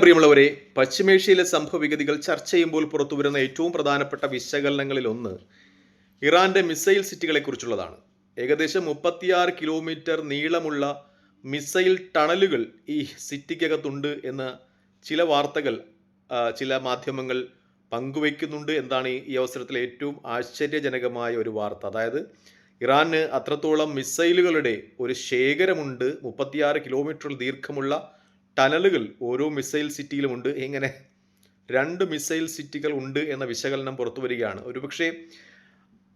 നമസ്കാരം പ്രിയമുള്ളവരെ പശ്ചിമേഷ്യയിലെ സംഭവവിഗതികൾ ചർച്ച ചെയ്യുമ്പോൾ പുറത്തുവരുന്ന ഏറ്റവും പ്രധാനപ്പെട്ട വിശകലനങ്ങളിൽ ഒന്ന് ഇറാന്റെ മിസൈൽ സിറ്റികളെക്കുറിച്ചുള്ളതാണ്. ഏകദേശം മുപ്പത്തിയാറ് കിലോമീറ്റർ നീളമുള്ള മിസൈൽ ടണലുകൾ ഈ സിറ്റിക്കകത്തുണ്ട് എന്ന ചില വാർത്തകൾ ചില മാധ്യമങ്ങൾ പങ്കുവയ്ക്കുന്നുണ്ട് എന്താണ് ഈ- ഈ അവസരത്തിൽ ഏറ്റവും ആശ്ചര്യജനകമായ ഒരു വാർത്ത. അതായത് ഇറാന് അത്രത്തോളം മിസൈലുകളുടെ ഒരു ശേഖരമുണ്ട് മുപ്പത്തിയാറ് കിലോമീറ്റർ ദീർഘമുള്ള ടണലുകൾ ഓരോ മിസൈൽ സിറ്റിയിലും ഉണ്ട്. എങ്ങനെ രണ്ട് മിസൈൽ സിറ്റികൾ ഉണ്ട് എന്ന വിശകലനം പുറത്തു വരികയാണ്. ഒരുപക്ഷെ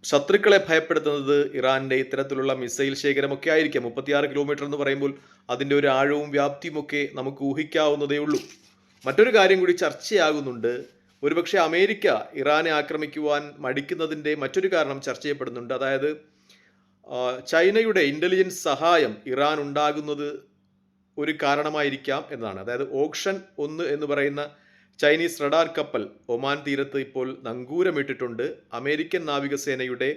ശത്രുക്കളെ ഭയപ്പെടുത്തുന്നത് ഇറാന്റെ ഇത്തരത്തിലുള്ള മിസൈൽ ശേഖരമൊക്കെ ആയിരിക്കാം. മുപ്പത്തിയാറ് കിലോമീറ്റർ എന്ന് പറയുമ്പോൾ അതിന്റെ ഒരു ആഴവും വ്യാപ്തിയും ഒക്കെ നമുക്ക് ഊഹിക്കാവുന്നതേ ഉള്ളൂ. മറ്റൊരു കാര്യം കൂടി ചർച്ചയാകുന്നുണ്ട്. ഒരുപക്ഷെ അമേരിക്ക ഇറാനെ ആക്രമിക്കുവാൻ മടിക്കുന്നതിന്റെ മറ്റൊരു കാരണം ചർച്ച ചെയ്യപ്പെടുന്നുണ്ട്. അതായത് ചൈനയുടെ ഇന്റലിജൻസ് സഹായം ഇറാൻ ഉണ്ടാകുന്നത് ഒരു കാരണമായിരിക്കാം എന്നതാണ്. അതായത് ഓക്ഷൻ ഒന്ന് എന്ന് പറയുന്ന ചൈനീസ് റഡാർ കപ്പൽ ഒമാൻ തീരത്ത് ഇപ്പോൾ നങ്കൂരമിട്ടിട്ടുണ്ട്. അമേരിക്കൻ നാവികസേനയുടെ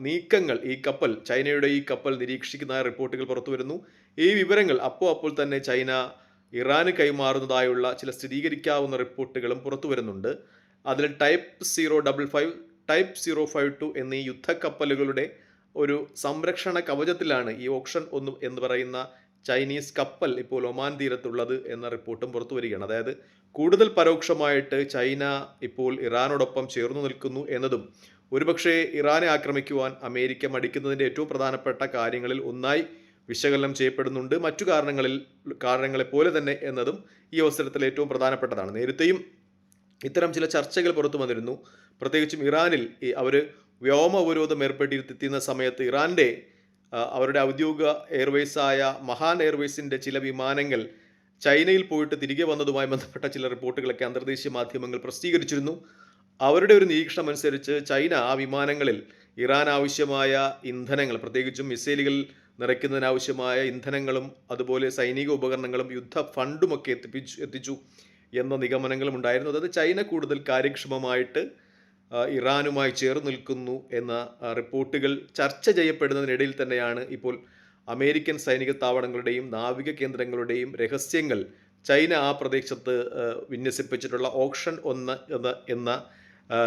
നീക്കങ്ങൾ ഈ കപ്പൽ ചൈനയുടെ ഈ കപ്പൽ നിരീക്ഷിക്കുന്ന റിപ്പോർട്ടുകൾ പുറത്തു വരുന്നു. ഈ വിവരങ്ങൾ അപ്പോൾ അപ്പോൾ തന്നെ ചൈന ഇറാന് കൈമാറുന്നതായുള്ള ചില സ്ഥിരീകരിക്കാവുന്ന റിപ്പോർട്ടുകളും പുറത്തു വരുന്നുണ്ട്. അതിൽ type zero double five type zero five two എന്നീ യുദ്ധക്കപ്പലുകളുടെ ഒരു സംരക്ഷണ കവചത്തിലാണ് ഈ ഓപ്ഷൻ ഒന്ന് എന്ന് പറയുന്ന ചൈനീസ് കപ്പൽ ഇപ്പോൾ ഒമാൻ തീരത്തുള്ളത് എന്ന റിപ്പോർട്ടും പുറത്തു വരികയാണ്. അതായത് കൂടുതൽ പരോക്ഷമായിട്ട് ചൈന ഇപ്പോൾ ഇറാനോടൊപ്പം ചേർന്നു നിൽക്കുന്നു എന്നതും ഒരുപക്ഷെ ഇറാനെ ആക്രമിക്കുവാൻ അമേരിക്ക മടിക്കുന്നതിന്റെ ഏറ്റവും പ്രധാനപ്പെട്ട കാര്യങ്ങളിൽ ഒന്നായി വിശകലനം ചെയ്യപ്പെടുന്നുണ്ട്. മറ്റു കാരണങ്ങളിൽ കാരണങ്ങളെ പോലെ തന്നെ എന്നതും ഈ അവസരത്തിൽ ഏറ്റവും പ്രധാനപ്പെട്ടതാണ്. നേരത്തെയും ഇത്തരം ചില ചർച്ചകൾ പുറത്തു വന്നിരുന്നു. പ്രത്യേകിച്ചും ഇറാനിൽ അവർ വ്യോമ ഉപരോധം ഏർപ്പെട്ടിരുത്തുന്ന സമയത്ത് ഇറാന്റെ അവരുടെ ഔദ്യോഗിക എയർവേസായ മഹാൻ എയർവേസിന്റെ ചില വിമാനങ്ങൾ ചൈനയിൽ പോയിട്ട് തിരികെ വന്നതുമായി ബന്ധപ്പെട്ട ചില റിപ്പോർട്ടുകളൊക്കെ അന്തർദേശീയ മാധ്യമങ്ങൾ പ്രസിദ്ധീകരിച്ചിരുന്നു. അവരുടെ ഒരു നിരീക്ഷണം അനുസരിച്ച് ചൈന ആ വിമാനങ്ങളിൽ ഇറാൻ ആവശ്യമായ ഇന്ധനങ്ങൾ പ്രത്യേകിച്ചും മിസൈലുകൾ നിറയ്ക്കുന്നതിനാവശ്യമായ ഇന്ധനങ്ങളും അതുപോലെ സൈനിക ഉപകരണങ്ങളും യുദ്ധ ഫണ്ടുമൊക്കെ എത്തിപ്പിച്ചു എത്തിച്ചു എന്ന നിഗമനങ്ങളും ഉണ്ടായിരുന്നു അതായത് ചൈന കൂടുതൽ കാര്യക്ഷമമായിട്ട് ഇറാനുമായി ചേർന്ന് നിൽക്കുന്നു എന്ന റിപ്പോർട്ടുകൾ ചർച്ച ചെയ്യപ്പെടുന്നതിനിടയിൽ തന്നെയാണ് ഇപ്പോൾ അമേരിക്കൻ സൈനിക താവളങ്ങളുടെയും നാവിക കേന്ദ്രങ്ങളുടെയും രഹസ്യങ്ങൾ ചൈന ആ പ്രദേശത്ത് വിന്യസിപ്പിച്ചിട്ടുള്ള ഓപ്ഷൻ ഒന്ന് എന്ന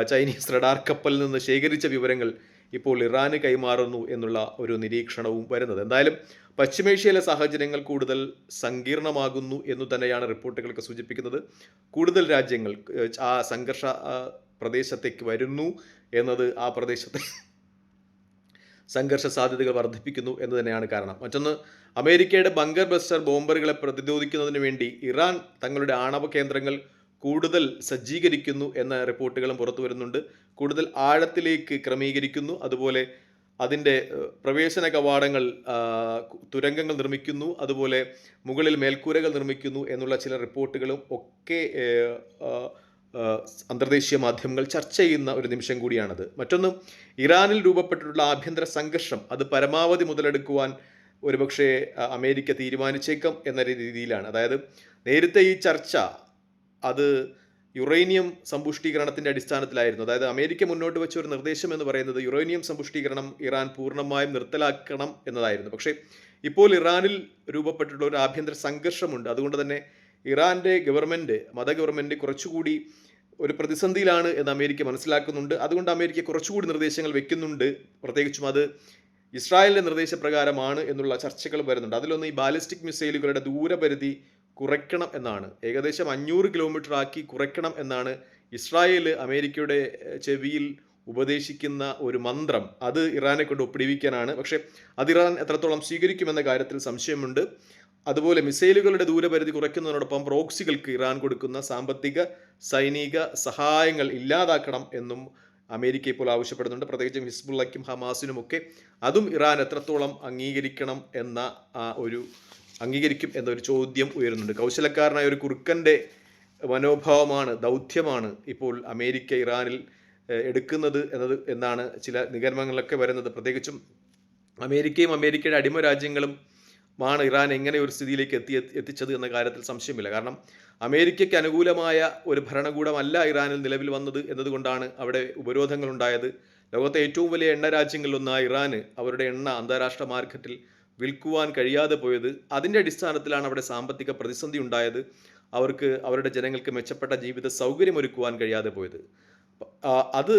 ചൈനീസ് റഡാർ കപ്പലിൽ നിന്ന് ശേഖരിച്ച വിവരങ്ങൾ ഇപ്പോൾ ഇറാന് കൈമാറുന്നു എന്നുള്ള ഒരു നിരീക്ഷണവും വരുന്നത്. എന്തായാലും പശ്ചിമേഷ്യയിലെ സാഹചര്യങ്ങൾ കൂടുതൽ സങ്കീർണമാകുന്നു എന്നു തന്നെയാണ് റിപ്പോർട്ടുകളൊക്കെ സൂചിപ്പിക്കുന്നത്. കൂടുതൽ രാജ്യങ്ങൾ ആ സംഘർഷ പ്രദേശത്തേക്ക് വരുന്നു എന്നത് ആ പ്രദേശത്തെ സംഘർഷ സാധ്യതകൾ വർദ്ധിപ്പിക്കുന്നു എന്ന് തന്നെയാണ് കാരണം. മറ്റൊന്ന് അമേരിക്കയുടെ ബങ്കർ ബസ്റ്റർ ബോംബറുകളെ പ്രതിരോധിക്കുന്നതിന് വേണ്ടി ഇറാൻ തങ്ങളുടെ ആണവ കേന്ദ്രങ്ങൾ കൂടുതൽ സജ്ജീകരിക്കുന്നു എന്ന റിപ്പോർട്ടുകളും പുറത്തു വരുന്നുണ്ട്. കൂടുതൽ ആഴത്തിലേക്ക് ക്രമീകരിക്കുന്നു. അതുപോലെ അതിന്റെ പ്രവേശന കവാടങ്ങൾ തുരങ്കങ്ങൾ നിർമ്മിക്കുന്നു. അതുപോലെ മുകളിൽ മേൽക്കൂരകൾ നിർമ്മിക്കുന്നു എന്നുള്ള ചില റിപ്പോർട്ടുകളും ഒക്കെ അന്തർദേശീയ മാധ്യമങ്ങൾ ചർച്ച ചെയ്യുന്ന ഒരു നിമിഷം കൂടിയാണത്. മറ്റൊന്ന് ഇറാനിൽ രൂപപ്പെട്ടിട്ടുള്ള ആഭ്യന്തര സംഘർഷം അത് പരമാവധി മുതലെടുക്കുവാൻ ഒരുപക്ഷെ അമേരിക്ക തീരുമാനിച്ചേക്കാം എന്ന രീതിയിലാണ്. അതായത് നേരത്തെ ഈ ചർച്ച അത് യുറേനിയം സമ്പുഷ്ടീകരണത്തിന്റെ അടിസ്ഥാനത്തിലായിരുന്നു. അതായത് അമേരിക്ക മുന്നോട്ട് വെച്ച ഒരു നിർദ്ദേശം എന്ന് പറയുന്നത് യുറേനിയം സമ്പുഷ്ടീകരണം ഇറാൻ പൂർണമായും നിർത്തലാക്കണം എന്നതായിരുന്നു. പക്ഷേ ഇപ്പോൾ ഇറാനിൽ രൂപപ്പെട്ടിട്ടുള്ള ഒരു ആഭ്യന്തര സംഘർഷമുണ്ട്. അതുകൊണ്ട് തന്നെ ഇറാന്റെ ഗവൺമെന്റ് മത ഗവൺമെന്റ് കുറച്ചുകൂടി ഒരു പ്രതിസന്ധിയിലാണ് എന്ന് അമേരിക്ക മനസ്സിലാക്കുന്നുണ്ട്. അതുകൊണ്ട് അമേരിക്ക കുറച്ചുകൂടി നിർദ്ദേശങ്ങൾ വെക്കുന്നുണ്ട്. പ്രത്യേകിച്ചും അത് ഇസ്രായേലിന്റെ നിർദ്ദേശപ്രകാരമാണ് എന്നുള്ള ചർച്ചകൾ വരുന്നുണ്ട്. അതിലൊന്ന് ഈ ബാലിസ്റ്റിക് മിസൈലുകളുടെ ദൂരപരിധി കുറയ്ക്കണം എന്നാണ്. ഏകദേശം അഞ്ഞൂറ് കിലോമീറ്റർ ആക്കി കുറയ്ക്കണം എന്നാണ് ഇസ്രായേൽ അമേരിക്കയുടെ ചെവിയിൽ ഉപദേശിക്കുന്ന ഒരു മന്ത്രം. അത് ഇറാനെ കൊണ്ട് ഒപ്പിടിവിക്കാനാണ്. പക്ഷേ അത് ഇറാൻ എത്രത്തോളം സ്വീകരിക്കുമെന്ന കാര്യത്തിൽ സംശയമുണ്ട്. അതുപോലെ മിസൈലുകളുടെ ദൂരപരിധി കുറയ്ക്കുന്നതിനോടൊപ്പം പ്രോക്സികൾക്ക് ഇറാൻ കൊടുക്കുന്ന സാമ്പത്തിക സൈനിക സഹായങ്ങൾ ഇല്ലാതാക്കണം എന്നും അമേരിക്ക ഇപ്പോൾ ആവശ്യപ്പെടുന്നുണ്ട്. പ്രത്യേകിച്ചും ഹിസ്ബുള്ളയ്ക്കും ഹമാസിനുമൊക്കെ അതും ഇറാൻ എത്രത്തോളം അംഗീകരിക്കണം എന്ന ഒരു അംഗീകരിക്കും എന്നൊരു ചോദ്യം ഉയരുന്നുണ്ട്. കൗശലക്കാരനായ ഒരു കുറുക്കന്റെ മനോഭാവമാണ് ദൗത്യമാണ് ഇപ്പോൾ അമേരിക്ക ഇറാനിൽ എടുക്കുന്നത് എന്നത് എന്നാണ് ചില നിഗമനങ്ങളൊക്കെ വരുന്നത്. പ്രത്യേകിച്ചും അമേരിക്കയും അമേരിക്കയുടെ അടിമ രാജ്യങ്ങളും മാണ് ഇറാൻ എങ്ങനെ ഒരു സ്ഥിതിയിലേക്ക് എത്തി എത്തിച്ചത് എന്ന കാര്യത്തിൽ സംശയമില്ല. കാരണം അമേരിക്കയ്ക്ക് അനുകൂലമായ ഒരു ഭരണകൂടമല്ല ഇറാനിൽ നിലവിൽ വന്നത് എന്നതുകൊണ്ടാണ് അവിടെ ഉപരോധങ്ങൾ ഉണ്ടായത് ലോകത്തെ ഏറ്റവും വലിയ എണ്ണ രാജ്യങ്ങളിലൊന്നായ ഇറാന് അവരുടെ എണ്ണ അന്താരാഷ്ട്ര മാർക്കറ്റിൽ വിൽക്കുവാൻ കഴിയാതെ പോയത്. അതിന്റെ അടിസ്ഥാനത്തിലാണ് അവിടെ സാമ്പത്തിക പ്രതിസന്ധി ഉണ്ടായത്. അവർക്ക് അവരുടെ ജനങ്ങൾക്ക് മെച്ചപ്പെട്ട ജീവിത സൗകര്യം ഒരുക്കുവാൻ കഴിയാതെ പോയത്. അത്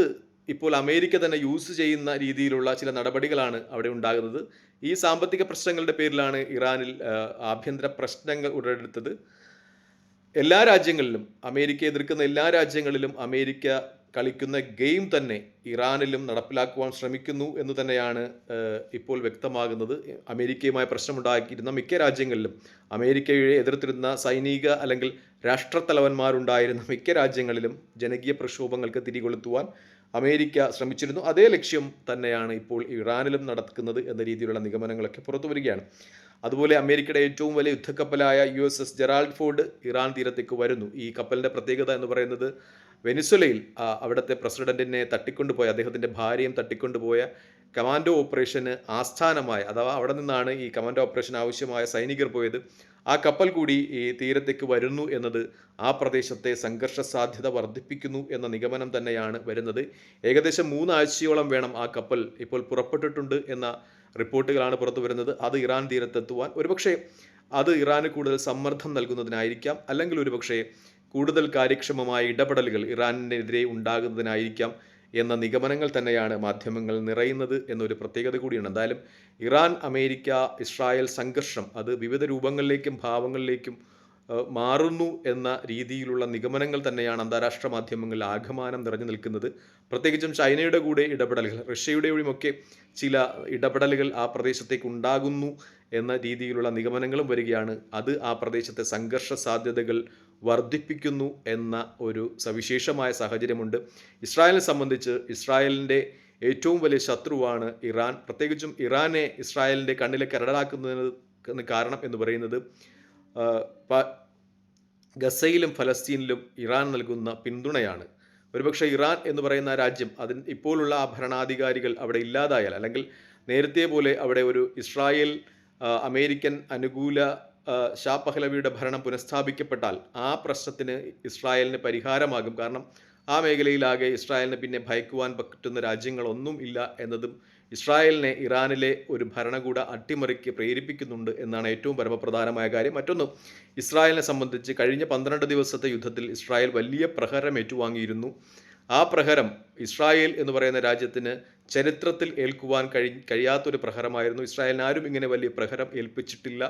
ഇപ്പോൾ അമേരിക്ക തന്നെ യൂസ് ചെയ്യുന്ന രീതിയിലുള്ള ചില നടപടികളാണ് അവിടെ ഉണ്ടാകുന്നത്. ഈ സാമ്പത്തിക പ്രശ്നങ്ങളുടെ പേരിലാണ് ഇറാനിൽ ആഭ്യന്തര പ്രശ്നങ്ങൾ ഉടലെടുത്തത്. എല്ലാ രാജ്യങ്ങളിലും അമേരിക്ക എതിർക്കുന്ന എല്ലാ രാജ്യങ്ങളിലും അമേരിക്ക കളിക്കുന്ന ഗെയിം തന്നെ ഇറാനിലും നടപ്പിലാക്കുവാൻ ശ്രമിക്കുന്നു എന്ന് തന്നെയാണ് ഇപ്പോൾ വ്യക്തമാകുന്നത്. അമേരിക്കയുമായി പ്രശ്നമുണ്ടാക്കിയിരുന്ന മിക്ക രാജ്യങ്ങളിലും അമേരിക്കയെ എതിർത്തിരുന്ന സൈനിക അല്ലെങ്കിൽ രാഷ്ട്രത്തലവന്മാരുണ്ടായിരുന്ന മിക്ക രാജ്യങ്ങളിലും ജനകീയ പ്രക്ഷോഭങ്ങൾക്ക് തിരികൊളുത്തുവാൻ അമേരിക്ക ശ്രമിച്ചിരുന്നു. അതേ ലക്ഷ്യം തന്നെയാണ് ഇപ്പോൾ ഇറാനിലും നടക്കുന്നത് എന്ന രീതിയിലുള്ള നിഗമനങ്ങളൊക്കെ പുറത്തു വരികയാണ്. അതുപോലെ അമേരിക്കയുടെ ഏറ്റവും വലിയ യുദ്ധക്കപ്പലായ U S S Gerald Ford Iran തീരത്തേക്ക് വരുന്നു. ഈ കപ്പലിന്റെ പ്രത്യേകത എന്ന് പറയുന്നത് വെനിസ്വലയിൽ അവിടുത്തെ പ്രസിഡന്റിനെ തട്ടിക്കൊണ്ടുപോയ അദ്ദേഹത്തിന്റെ ഭാര്യയും തട്ടിക്കൊണ്ടുപോയ കമാൻഡോ ഓപ്പറേഷന് ആസ്ഥാനമായ അഥവാ അവിടെ നിന്നാണ് ഈ കമാൻഡോ ഓപ്പറേഷൻ ആവശ്യമായ സൈനികർ പോയത് ആ കപ്പൽ കൂടി ഈ തീരത്തേക്ക് വരുന്നു എന്നത് ആ പ്രദേശത്തെ സംഘർഷ സാധ്യത വർദ്ധിപ്പിക്കുന്നു എന്ന നിഗമനം തന്നെയാണ് വരുന്നത്. ഏകദേശം മൂന്നാഴ്ചയോളം വേണം ആ കപ്പൽ ഇപ്പോൾ പുറപ്പെട്ടിട്ടുണ്ട് എന്ന റിപ്പോർട്ടുകളാണ് പുറത്തു വരുന്നത്. അത് ഇറാൻ തീരത്തെത്തുവാൻ. ഒരുപക്ഷെ അത് ഇറാന് കൂടുതൽ സമ്മർദ്ദം നൽകുന്നതിനായിരിക്കാം അല്ലെങ്കിൽ ഒരുപക്ഷെ കൂടുതൽ കാര്യക്ഷമമായ ഇടപെടലുകൾ ഇറാനെതിരെ ഉണ്ടാകുന്നതിനായിരിക്കാം എന്ന നിഗമനങ്ങൾ തന്നെയാണ് മാധ്യമങ്ങൾ നിറയുന്നത് എന്നൊരു പ്രത്യേകത കൂടിയാണ് എന്തായാലും ഇറാൻ അമേരിക്ക ഇസ്രായേൽ സംഘർഷം അത് വിവിധ രൂപങ്ങളിലേക്കും ഭാവങ്ങളിലേക്കും മാറുന്നു എന്ന രീതിയിലുള്ള നിഗമനങ്ങൾ തന്നെയാണ് അന്താരാഷ്ട്ര മാധ്യമങ്ങളിൽ ആകമാനം നിറഞ്ഞു നിൽക്കുന്നത്. പ്രത്യേകിച്ചും ചൈനയുടെ കൂടെ ഇടപെടലുകൾ റഷ്യയുടെയും ഒക്കെ ചില ഇടപെടലുകൾ ആ പ്രദേശത്തേക്ക് ഉണ്ടാകുന്നു എന്ന രീതിയിലുള്ള നിഗമനങ്ങളും വരികയാണ്. അത് ആ പ്രദേശത്തെ സംഘർഷ സാധ്യതകൾ വർദ്ധിപ്പിക്കുന്നു എന്ന ഒരു സവിശേഷമായ സാഹചര്യമുണ്ട്. ഇസ്രായേലിനെ സംബന്ധിച്ച് ഇസ്രായേലിന്റെ ഏറ്റവും വലിയ ശത്രുവാണ് ഇറാൻ. പ്രത്യേകിച്ചും ഇറാനെ ഇസ്രായേലിന്റെ കണ്ണിലെ കരടാക്കുന്നതിന് കാരണം എന്ന് പറയുന്നത് ഗസയിലും ഫലസ്തീനിലും ഇറാൻ നൽകുന്ന പിന്തുണയാണ്. ഒരുപക്ഷെ ഇറാൻ എന്ന് പറയുന്ന രാജ്യം അതിന് ഇപ്പോഴുള്ള ആ ഭരണാധികാരികൾ അവിടെ ഇല്ലാതായാൽ അല്ലെങ്കിൽ നേരത്തെ പോലെ അവിടെ ഒരു ഇസ്രായേൽ അമേരിക്കൻ അനുകൂല ഷാ പഹ്ലവിയുടെ ഭരണം പുനഃസ്ഥാപിക്കപ്പെട്ടാൽ ആ പ്രശ്നത്തിന് ഇസ്രായേലിന് പരിഹാരമാകും. കാരണം ആ മേഖലയിലാകെ ഇസ്രായേലിന് പിന്നെ ഭയക്കുവാൻ പറ്റുന്ന രാജ്യങ്ങളൊന്നും ഇല്ല എന്നതും ഇസ്രായേലിനെ ഇറാനിലെ ഒരു ഭരണകൂട അട്ടിമറിക്ക് പ്രേരിപ്പിക്കുന്നുണ്ട് എന്നാണ് ഏറ്റവും പരമപ്രധാനമായ കാര്യം. മറ്റൊന്ന് ഇസ്രായേലിനെ സംബന്ധിച്ച് കഴിഞ്ഞ പന്ത്രണ്ട് ദിവസത്തെ യുദ്ധത്തിൽ ഇസ്രായേൽ വലിയ പ്രഹരം ഏറ്റുവാങ്ങിയിരുന്നു ആ പ്രഹരം ഇസ്രായേൽ എന്ന് പറയുന്ന രാജ്യത്തിന് ചരിത്രത്തിൽ ഏൽക്കുവാൻ കഴി കഴിയാത്തൊരു പ്രഹരമായിരുന്നു. ഇസ്രായേലിന് ആരും ഇങ്ങനെ വലിയ പ്രഹരം ഏൽപ്പിച്ചിട്ടില്ല.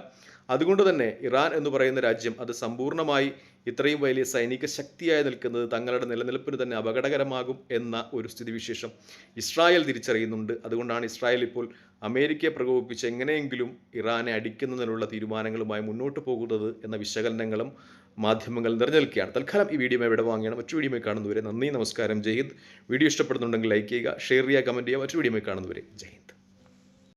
അതുകൊണ്ട് തന്നെ ഇറാൻ എന്ന് പറയുന്ന രാജ്യം അത് സമ്പൂർണമായി ഇത്രയും വലിയ സൈനിക ശക്തിയായി നിൽക്കുന്നത് തങ്ങളുടെ നിലനിൽപ്പിന് തന്നെ അപകടകരമാകും എന്ന ഒരു സ്ഥിതിവിശേഷം ഇസ്രായേൽ തിരിച്ചറിയുന്നുണ്ട്. അതുകൊണ്ടാണ് ഇസ്രായേൽ ഇപ്പോൾ അമേരിക്കയെ പ്രകോപിപ്പിച്ച് എങ്ങനെയെങ്കിലും ഇറാനെ അടിക്കുന്നതിനുള്ള തീരുമാനങ്ങളുമായി മുന്നോട്ട് പോകുന്നത് എന്ന വിശകലനങ്ങളും മാധ്യമങ്ങൾ നിറഞ്ഞിരിക്കുകയാണ് തൽക്കാലം ഈ വീഡിയോ ഇവിടെ വാങ്ങിയാണ് മറ്റു വീഡിയോ കാണുന്നവരെ നന്ദി നമസ്കാരം ജയ്ഹിന്ദ് വീഡിയോ ഇഷ്ടപ്പെടുന്നുണ്ടെങ്കിൽ ലൈക്ക് ചെയ്യുക ഷെയർ ചെയ്യുക കമന്റ് ചെയ്യുക മറ്റു വീഡിയോ കാണുന്നവരെ ജയ്ഹിന്ദ്